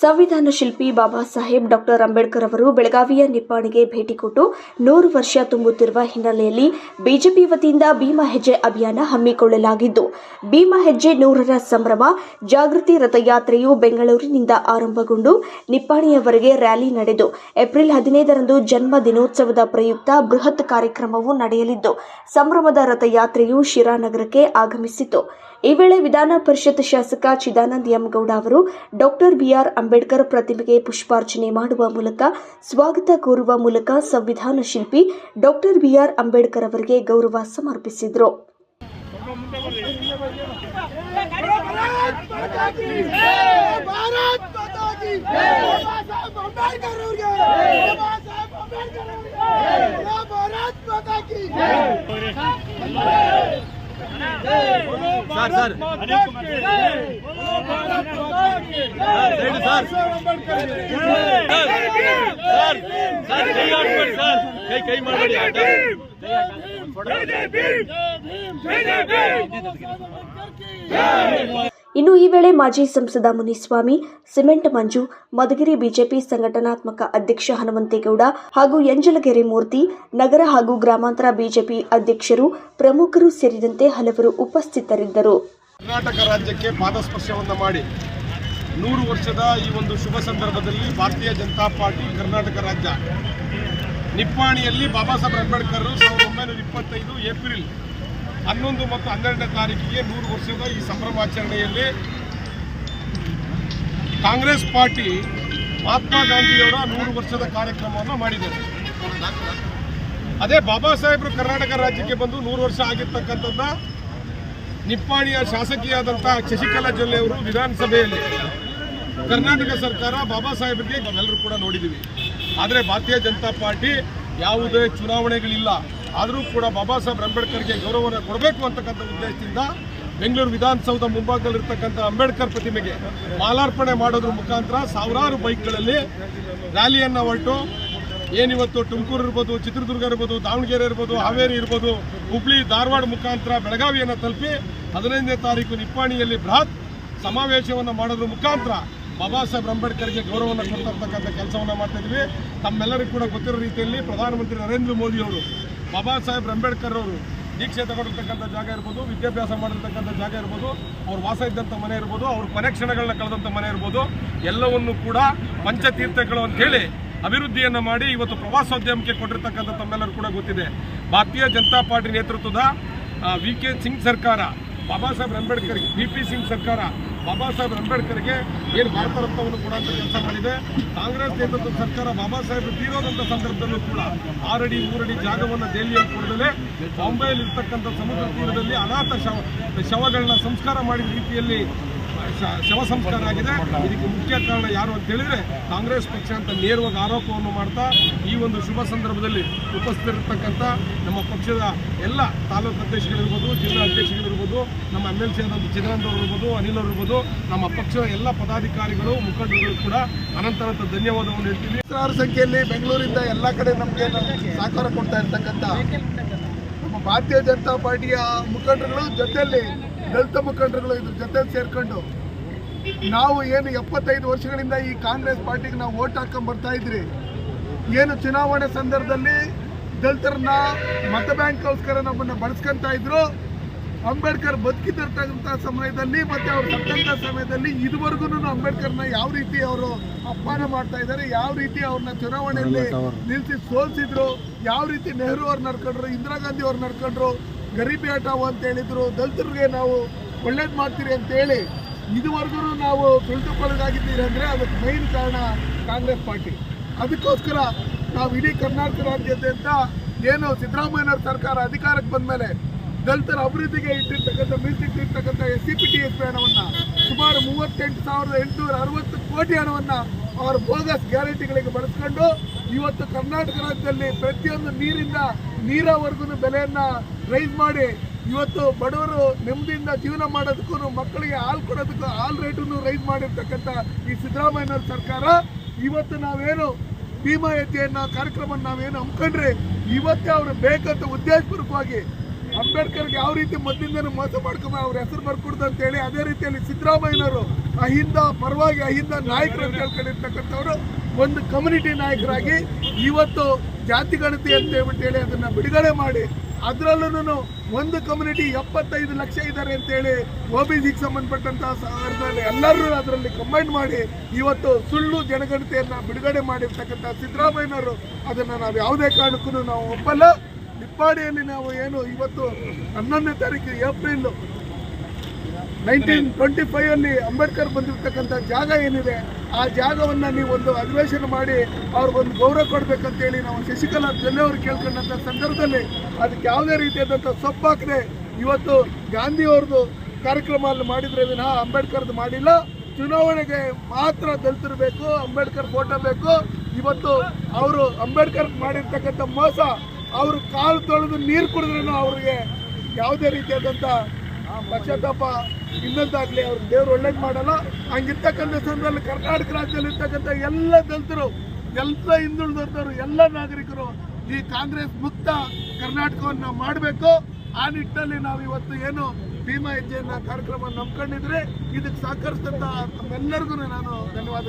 ಸಂವಿಧಾನ ಶಿಲ್ಪಿ ಬಾಬಾ ಸಾಹೇಬ್ ಡಾಕ್ಟರ್ ಅಂಬೇಡ್ಕರ್ ಅವರು ಬೆಳಗಾವಿಯ ನಿಪ್ಪಾಣಿಗೆ ಭೇಟಿ ಕೊಟ್ಟು ನೂರು ವರ್ಷ ತುಂಬುತ್ತಿರುವ ಹಿನ್ನೆಲೆಯಲ್ಲಿ ಬಿಜೆಪಿ ವತಿಯಿಂದ ಭೀಮಾ ಹೆಜ್ಜೆ ಅಭಿಯಾನ ಹಮ್ಮಿಕೊಳ್ಳಲಾಗಿದ್ದು, ಭೀಮಾ ಹೆಜ್ಜೆ ನೂರರ ಸಂಭ್ರಮ, ಜಾಗೃತಿ ರಥಯಾತ್ರೆಯು ಬೆಂಗಳೂರಿನಿಂದ ಆರಂಭಗೊಂಡು ನಿಪ್ಪಾಣಿಯವರೆಗೆ ರ್ಯಾಲಿ ನಡೆದು, ಏಪ್ರಿಲ್ ಹದಿನೈದರಂದು ಜನ್ಮ ದಿನೋತ್ಸವದ ಪ್ರಯುಕ್ತ ಬೃಹತ್ ಕಾರ್ಯಕ್ರಮವು ನಡೆಯಲಿದ್ದು, ಸಂಭ್ರಮದ ರಥಯಾತ್ರೆಯು ಶಿರಾನಗರಕ್ಕೆ ಆಗಮಿಸಿತು. ಈ ವೇಳೆ ವಿಧಾನ ಪರಿಷತ್ ಶಾಸಕ ಚಿದಾನಂದ ಎಂಗೌಡ ಅವರು ಡಾಕ್ಟರ್ ಬಿಆರ್ ಅಂಬೇಡ್ಕರ್ ಪ್ರತಿಮೆಗೆ ಪುಷ್ಪಾರ್ಚನೆ ಮಾಡುವ ಮೂಲಕ ಸ್ವಾಗತ ಕೋರುವ ಮೂಲಕ ಸಂವಿಧಾನ ಶಿಲ್ಪಿ ಡಾಕ್ಟರ್ ಬಿಆರ್ ಅಂಬೇಡ್ಕರ್ ಅವರಿಗೆ ಗೌರವ ಸಮರ್ಪಿಸಿದರು. सर सर कई कई मारवाड़ी आटा ಇನ್ನು ಈ ವೇಳೆ ಮಾಜಿ ಸಂಸದ ಮುನಿಸ್ವಾಮಿ, ಸಿಮೆಂಟ್ ಮಂಜು, ಮಧುಗಿರಿ ಬಿಜೆಪಿ ಸಂಘಟನಾತ್ಮಕ ಅಧ್ಯಕ್ಷ ಹನುಮಂತೇಗೌಡ ಹಾಗೂ ಎಂಜಲಗೆರೆ ಮೂರ್ತಿ, ನಗರ ಹಾಗೂ ಗ್ರಾಮಾಂತರ ಬಿಜೆಪಿ ಅಧ್ಯಕ್ಷರು, ಪ್ರಮುಖರು ಸೇರಿದಂತೆ ಹಲವರು ಉಪಸ್ಥಿತರಿದ್ದರು. ಕರ್ನಾಟಕ ರಾಜ್ಯಕ್ಕೆ ಪಾದಸ್ಪರ್ಶವನ್ನು ಮಾಡಿ ನೂರು ವರ್ಷದ ಈ ಒಂದು ಶುಭ ಸಂದರ್ಭದಲ್ಲಿ ಭಾರತೀಯ ಜನತಾ ಪಾರ್ಟಿ ಕರ್ನಾಟಕ ರಾಜ್ಯ ನಿಪ್ಪಾಣಿಯಲ್ಲಿ ಬಾಬಾ ಸಾಹೇಬ್ ಅಂಬೇಡ್ಕರ್ ಸಾವಿರದ ಒಂಬೈನೂರ ಇಪ್ಪತ್ತೈದು ಏಪ್ರಿಲ್ ಹನ್ನೊಂದು ಮತ್ತು ಹನ್ನೆರಡನೇ ತಾರೀಕಿಗೆ ನೂರು ವರ್ಷದ ಈ ಸಂಭ್ರಮಾಚರಣೆಯಲ್ಲಿ ಕಾಂಗ್ರೆಸ್ ಪಾರ್ಟಿ ಮಹಾತ್ಮ ಗಾಂಧಿಯವರ ನೂರು ವರ್ಷದ ಕಾರ್ಯಕ್ರಮವನ್ನು ಮಾಡಿದ್ದಾರೆ. ಅದೇ ಬಾಬಾ ಸಾಹೇಬರು ಕರ್ನಾಟಕ ರಾಜ್ಯಕ್ಕೆ ಬಂದು ನೂರು ವರ್ಷ ಆಗಿರ್ತಕ್ಕಂಥದ್ದ ನಿಪ್ಪಾಣಿಯ ಶಾಸಕಿಯಾದಂಥ ಶಶಿಕಲಾ ಜೊಲ್ಲೆ ಅವರು ವಿಧಾನಸಭೆಯಲ್ಲಿ ಕರ್ನಾಟಕ ಸರ್ಕಾರ ಬಾಬಾ ಸಾಹೇಬರಿಗೆ ನಾವೆಲ್ಲರೂ ಕೂಡ ನೋಡಿದ್ದೀವಿ. ಆದರೆ ಭಾರತೀಯ ಜನತಾ ಪಾರ್ಟಿ ಯಾವುದೇ ಚುನಾವಣೆಗಳಿಲ್ಲ. ಆದರೂ ಕೂಡ ಬಾಬಾ ಸಾಹೇಬ್ ಅಂಬೇಡ್ಕರ್ಗೆ ಗೌರವವನ್ನು ಕೊಡಬೇಕು ಅಂತಕ್ಕಂಥ ಉದ್ದೇಶದಿಂದ ಬೆಂಗಳೂರು ವಿಧಾನಸೌಧ ಮುಂಭಾಗದಲ್ಲಿರ್ತಕ್ಕಂಥ ಅಂಬೇಡ್ಕರ್ ಪ್ರತಿಮೆಗೆ ಮಾಲಾರ್ಪಣೆ ಮಾಡೋದ್ರ ಮುಖಾಂತರ ಸಾವಿರಾರು ಬೈಕ್ಗಳಲ್ಲಿ ರ್ಯಾಲಿಯನ್ನು ಹೊರಟು. ಏನಿವತ್ತು ತುಮಕೂರು ಇರ್ಬೋದು, ಚಿತ್ರದುರ್ಗ ಇರ್ಬೋದು, ದಾವಣಗೆರೆ ಇರ್ಬೋದು, ಹಾವೇರಿ ಇರ್ಬೋದು, ಹುಬ್ಳಿ, ಧಾರವಾಡ ಮುಖಾಂತರ ಬೆಳಗಾವಿಯನ್ನು ತಲುಪಿ ಹದಿನೈದನೇ ತಾರೀಕು ನಿಪ್ಪಾಣಿಯಲ್ಲಿ ಬೃಹತ್ ಸಮಾವೇಶವನ್ನು ಮಾಡೋದ್ರ ಮುಖಾಂತರ ಬಾಬಾ ಸಾಹೇಬ್ ಅಂಬೇಡ್ಕರ್ಗೆ ಗೌರವವನ್ನು ಕೊಡ್ತಕ್ಕಂಥ ಕೆಲಸವನ್ನು ಮಾಡ್ತಾ ಇದ್ವಿ. ತಮ್ಮೆಲ್ಲರಿಗೂ ಕೂಡ ಗೊತ್ತಿರೋ ರೀತಿಯಲ್ಲಿ ಪ್ರಧಾನಮಂತ್ರಿ ನರೇಂದ್ರ ಮೋದಿ ಅವರು ಬಾಬಾ ಸಾಹೇಬ್ ಅಂಬೇಡ್ಕರ್ ಅವರು ದೀಕ್ಷೆ ತಗೊಂಡಿರ್ತಕ್ಕಂಥ ಜಾಗ ಇರ್ಬೋದು, ವಿದ್ಯಾಭ್ಯಾಸ ಮಾಡಿರ್ತಕ್ಕಂಥ ಜಾಗ ಇರ್ಬೋದು, ಅವ್ರು ವಾಸ ಇದ್ದಂಥ ಮನೆ ಇರ್ಬೋದು, ಅವ್ರ ಕೊನೆ ಕ್ಷಣಗಳನ್ನ ಕಳೆದಂಥ ಮನೆ ಇರ್ಬೋದು, ಎಲ್ಲವನ್ನು ಕೂಡ ಪಂಚತೀರ್ಥಗಳು ಅಂತೇಳಿ ಅಭಿವೃದ್ಧಿಯನ್ನು ಮಾಡಿ ಇವತ್ತು ಪ್ರವಾಸೋದ್ಯಮಕ್ಕೆ ಕೊಟ್ಟಿರ್ತಕ್ಕಂಥ ತಮ್ಮೆಲ್ಲರೂ ಕೂಡ ಗೊತ್ತಿದೆ. ಭಾರತೀಯ ಜನತಾ ಪಾರ್ಟಿ ನೇತೃತ್ವದ ವಿ ಕೆ ಸಿಂಗ್ ಸರ್ಕಾರ ಬಾಬಾ ಸಾಹೇಬ್ ಅಂಬೇಡ್ಕರ್ ಬಿ ಪಿ ಸಿಂಗ್ ಸರ್ಕಾರ ಬಾಬಾ ಸಾಹೇಬ್ ಅಂಬೇಡ್ಕರ್ಗೆ ಏನು ಭಾರತ ರತ್ನವನ್ನು ಕೂಡ ಕೆಲಸ ಮಾಡಿದೆ. ಕಾಂಗ್ರೆಸ್ ನೇತೃತ್ವದ ಸರ್ಕಾರ ಬಾಬಾ ಸಾಹೇಬ್ ತೀರೋದಂಥ ಸಂದರ್ಭದಲ್ಲೂ ಕೂಡ ಆರಡಿ, ಮೂರಡಿ ಜಾಗವನ್ನು ದೆಹಲಿಯಲ್ಲಿ ಕೊಡದಲೇ ಬಾಂಬೆಯಲ್ಲಿ ಇರ್ತಕ್ಕಂಥ ಸಮುದ್ರ ತೀರದಲ್ಲಿ ಅನಾಥ ಶವ, ಶವಗಳನ್ನ ಸಂಸ್ಕಾರ ಮಾಡಿದ ರೀತಿಯಲ್ಲಿ ಶವ ಸಂಸ್ಕಾರ ಆಗಿದೆ. ಇದಕ್ಕೆ ಮುಖ್ಯ ಕಾರಣ ಯಾರು ಅಂತ ಹೇಳಿದ್ರೆ ಕಾಂಗ್ರೆಸ್ ಪಕ್ಷ ಅಂತ ನೇರವಾಗಿ ಆರೋಪವನ್ನು ಮಾಡ್ತಾ ಈ ಒಂದು ಶುಭ ಸಂದರ್ಭದಲ್ಲಿ ಉಪಸ್ಥಿತರಿರ್ತಕ್ಕಂಥ ನಮ್ಮ ಪಕ್ಷದ ಎಲ್ಲ ತಾಲೂಕು ಅಧ್ಯಕ್ಷಗಳಿರ್ಬೋದು ಜಿಲ್ಲಾ ಅಧ್ಯಕ್ಷಗಳಿರ್ಬೋದು ನಮ್ಮ ಎಂ ಎಲ್ ಸಿ ಆದಂಥ ಚಿದಾನಂದವರಿರ್ಬೋದು ಅನಿಲ್ ಅವರು ಇರ್ಬೋದು ನಮ್ಮ ಪಕ್ಷದ ಎಲ್ಲ ಪದಾಧಿಕಾರಿಗಳು, ಮುಖಂಡರುಗಳು ಕೂಡ ಅನಂತರಂತ ಧನ್ಯವಾದವನ್ನು ಹೇಳ್ತೀವಿ ಸಾವಿರ ಸಂಖ್ಯೆಯಲ್ಲಿ ಬೆಂಗಳೂರಿಂದ ಎಲ್ಲ ಕಡೆ ನಮಗೆ ಸಹಕಾರ ಕೊಡ್ತಾ ಇರ್ತಕ್ಕಂಥ ನಮ್ಮ ಭಾರತೀಯ ಜನತಾ ಪಾರ್ಟಿಯ ಮುಖಂಡರುಗಳು ಜೊತೆಯಲ್ಲಿ ದಲಿತ ಮುಖಂಡರುಗಳು ಇದ್ರ ಜೊತೆ ಸೇರ್ಕೊಂಡು ನಾವು ಏನು ಎಪ್ಪತ್ತೈದು ವರ್ಷಗಳಿಂದ ಈ ಕಾಂಗ್ರೆಸ್ ಪಾರ್ಟಿಗೆ ನಾವು ಓಟ್ ಹಾಕೊಂಡ್ ಬರ್ತಾ ಇದ್ರಿ ಏನು ಚುನಾವಣೆ ಸಂದರ್ಭದಲ್ಲಿ ದಲಿತರನ್ನ ಮತ ಬ್ಯಾಂಕ್ಗೋಸ್ಕರ ನಮ್ಮನ್ನ ಬಳಸ್ಕೊಂತ ಇದ್ರು. ಅಂಬೇಡ್ಕರ್ ಬದುಕಿದ್ದಿರ್ತಕ್ಕಂಥ ಸಮಯದಲ್ಲಿ ಮತ್ತೆ ಅವ್ರು ಬರ್ತಕ್ಕಂಥ ಸಮಯದಲ್ಲಿ ಇದುವರೆಗೂ ಅಂಬೇಡ್ಕರ್ನ ಯಾವ ರೀತಿ ಅವರು ಅಪಮಾನ ಮಾಡ್ತಾ ಇದ್ದಾರೆ, ಯಾವ ರೀತಿ ಅವ್ರನ್ನ ಚುನಾವಣೆಯಲ್ಲಿ ನಿಲ್ಲಿಸಿ ಸೋಲ್ಸಿದ್ರು, ಯಾವ ರೀತಿ ನೆಹರು ಅವ್ರು ನಡ್ಕೊಂಡ್ರು, ಇಂದಿರಾ ಗಾಂಧಿ ಅವ್ರು ನಡ್ಕೊಂಡ್ರು, ಗರೀಬಿ ಆಟವು ಅಂತ ಹೇಳಿದ್ರು, ದಲಿತರಿಗೆ ನಾವು ಒಳ್ಳೇದು ಮಾಡ್ತೀರಿ ಅಂತ ಹೇಳಿ ಇದುವರೆಗೂ ನಾವು ತುಳಿದುಕೊಳ್ಳೋದಾಗಿದ್ದೀರಿ ಅಂದರೆ ಅದಕ್ಕೆ ಮೈನ್ ಕಾರಣ ಕಾಂಗ್ರೆಸ್ ಪಾರ್ಟಿ. ಅದಕ್ಕೋಸ್ಕರ ನಾವು ಇಡೀ ಕರ್ನಾಟಕ ರಾಜ್ಯಾದ್ಯಂತ ಏನು ಸಿದ್ದರಾಮಯ್ಯನವ್ರ ಸರ್ಕಾರ ಅಧಿಕಾರಕ್ಕೆ ಬಂದ ಮೇಲೆ ದಲಿತರ ಅಭಿವೃದ್ಧಿಗೆ ಇಟ್ಟಿರ್ತಕ್ಕಂಥ ಮೀಸಲಿಟ್ಟಿರ್ತಕ್ಕಂಥ S C P T S P ಹಣವನ್ನು ಸುಮಾರು ಮೂವತ್ತೆಂಟು ಸಾವಿರದ ಎಂಟುನೂರ ಅರವತ್ತು ಕೋಟಿ ಹಣವನ್ನು ಅವರ ಬೋಗಸ್ ಗ್ಯಾರಂಟಿಗಳಿಗೆ ಬಳಸ್ಕೊಂಡು ಇವತ್ತು ಕರ್ನಾಟಕ ರಾಜ್ಯದಲ್ಲಿ ಪ್ರತಿಯೊಂದು ನೀರಿಂದ ನೀರಾವರೆಗೂ ಬೆಲೆಯನ್ನು ರೈಸ್ ಮಾಡಿ ಇವತ್ತು ಬಡವರು ನೆಮ್ಮದಿಯಿಂದ ಜೀವನ ಮಾಡೋದಕ್ಕೂ, ಮಕ್ಕಳಿಗೆ ಹಾಲು ಕೊಡೋದಕ್ಕೂ, ಹಾಲು ರೇಟನ್ನು ರೈಸ್ ಮಾಡಿರ್ತಕ್ಕಂಥ ಈ ಸಿದ್ದರಾಮಯ್ಯನವ್ರ ಸರ್ಕಾರ, ಇವತ್ತು ನಾವೇನು ಭೀಮಾ ಹೆಜ್ಜೆಯನ್ನ ಕಾರ್ಯಕ್ರಮ ನಾವೇನು ಹಮ್ಮಿಕೊಂಡ್ರೆ ಇವತ್ತೇ ಅವರು ಬೇಕಂತ ಉದ್ದೇಶಪೂರ್ವಕವಾಗಿ ಅಂಬೇಡ್ಕರ್ಗೆ ಯಾವ ರೀತಿ ಮೊದಲಿಂದನೂ ಮೋಸ ಮಾಡ್ಕೊಂಡು ಅವ್ರ ಹೆಸರು ಬರ್ಕೊಡ್ದು ಅಂತ ಹೇಳಿ ಅದೇ ರೀತಿಯಲ್ಲಿ ಸಿದ್ದರಾಮಯ್ಯನವರು ಅಹಿಂದ, ಪರವಾಗಿ ಅಹಿಂದ ನಾಯಕರು ಅಂತ ಹೇಳ್ಕೊಂಡಿರ್ತಕ್ಕಂಥವ್ರು, ಒಂದು ಕಮ್ಯುನಿಟಿ ನಾಯಕರಾಗಿ ಇವತ್ತು ಜಾತಿ ಗಣತಿ ಅಂತ ಹೇಳ್ಬಿಟ್ಟು ಹೇಳಿ ಅದನ್ನ ಬಿಡುಗಡೆ ಮಾಡಿ ಅದರಲ್ಲೂ ಒಂದು ಕಮ್ಯುನಿಟಿ ಎಪ್ಪತ್ತೈದು ಲಕ್ಷ ಇದ್ದಾರೆ ಅಂತೇಳಿ ಒ ಬಿ ಸಿಗೆ ಸಂಬಂಧಪಟ್ಟಂತಹ ಸಾರ್ದಲ್ಲಿ ಎಲ್ಲರೂ ಅದರಲ್ಲಿ ಕಂಬೈಂಡ್ ಮಾಡಿ, ಇವತ್ತು ಸುಳ್ಳು ಜನಗಣತಿಯನ್ನ ಬಿಡುಗಡೆ ಮಾಡಿರ್ತಕ್ಕಂಥ ಸಿದ್ದರಾಮಯ್ಯನವರು ಅದನ್ನ ನಾವು ಯಾವುದೇ ಕಾರಣಕ್ಕೂ ನಾವು ಒಪ್ಪಲ್ಲ. ನಿಪ್ಪಾಡಿಯಲ್ಲಿ ನಾವು ಏನು ಇವತ್ತು ಹನ್ನೊಂದನೇ ತಾರೀಕು ಏಪ್ರಿಲ್ ನೈನ್ಟೀನ್ ಟ್ವೆಂಟಿ ಫೈವ್ ಅಲ್ಲಿ ಅಂಬೇಡ್ಕರ್ ಬಂದಿರತಕ್ಕಂಥ ಜಾಗ ಏನಿದೆ, ಆ ಜಾಗವನ್ನ ನೀವು ಒಂದು ಅಧಿವೇಶನ ಮಾಡಿ ಅವ್ರಿಗೊಂದು ಗೌರವ ಕೊಡಬೇಕಂತೇಳಿ ನಾವು ಶಶಿಕಲಾ ಜೊಲ್ಲೆ ಅವರು ಕೇಳ್ಕೊಂಡಂಥ ಸಂದರ್ಭದಲ್ಲಿ ಅದಕ್ಕೆ ಯಾವುದೇ ರೀತಿಯಾದಂಥ ಸೊಪ್ಪಾಕದೆ ಇವತ್ತು ಗಾಂಧಿ ಅವ್ರದ್ದು ಕಾರ್ಯಕ್ರಮ ಅಲ್ಲಿ ಮಾಡಿದ್ರೆ ವಿನಃ ಅಂಬೇಡ್ಕರ್ದು ಮಾಡಿಲ್ಲ. ಚುನಾವಣೆಗೆ ಮಾತ್ರ ದಲಿತರು ಬೇಕು, ಅಂಬೇಡ್ಕರ್ ಫೋಟೋ ಬೇಕು. ಇವತ್ತು ಅವರು ಅಂಬೇಡ್ಕರ್ ಮಾಡಿರ್ತಕ್ಕಂಥ ಮೋಸ, ಅವರು ಕಾಲು ತೊಳೆದು ನೀರು ಕುಡಿದ್ರೂ ಅವರಿಗೆ ಯಾವುದೇ ರೀತಿಯಾದಂಥ ಪಶ್ಚಾತ್ತಾಪ ಇನ್ನೊಂದಾಗ್ಲಿ ಅವ್ರು ದೇವ್ರು ಒಳ್ಳೇದು ಮಾಡಲ್ಲ, ಹಂಗಿರ್ತಕ್ಕಂಥ ಸಂದರ್ಭದಲ್ಲಿ ಕರ್ನಾಟಕ ರಾಜ್ಯದಲ್ಲಿ ಇರ್ತಕ್ಕಂಥ ಎಲ್ಲ ದಲಿತರು, ಎಲ್ಲ ಹಿಂದುಳಿದವರು ಎಲ್ಲ ನಾಗರಿಕರು ಈ ಕಾಂಗ್ರೆಸ್ ಮುಕ್ತ ಕರ್ನಾಟಕವನ್ನು ಮಾಡಬೇಕು. ಆ ನಿಟ್ಟಿನಲ್ಲಿ ನಾವು ಇವತ್ತು ಏನು ಭೀಮಾ ಹೆಜ್ಜೆಯನ್ನ ಕಾರ್ಯಕ್ರಮ ನಂಬ್ಕೊಂಡಿದ್ರೆ ಇದಕ್ಕೆ ಸಹಕರಿಸಿದಂಥ ತಮ್ಮೆಲ್ಲರಿಗೂ ನಾನು ಧನ್ಯವಾದಗಳು.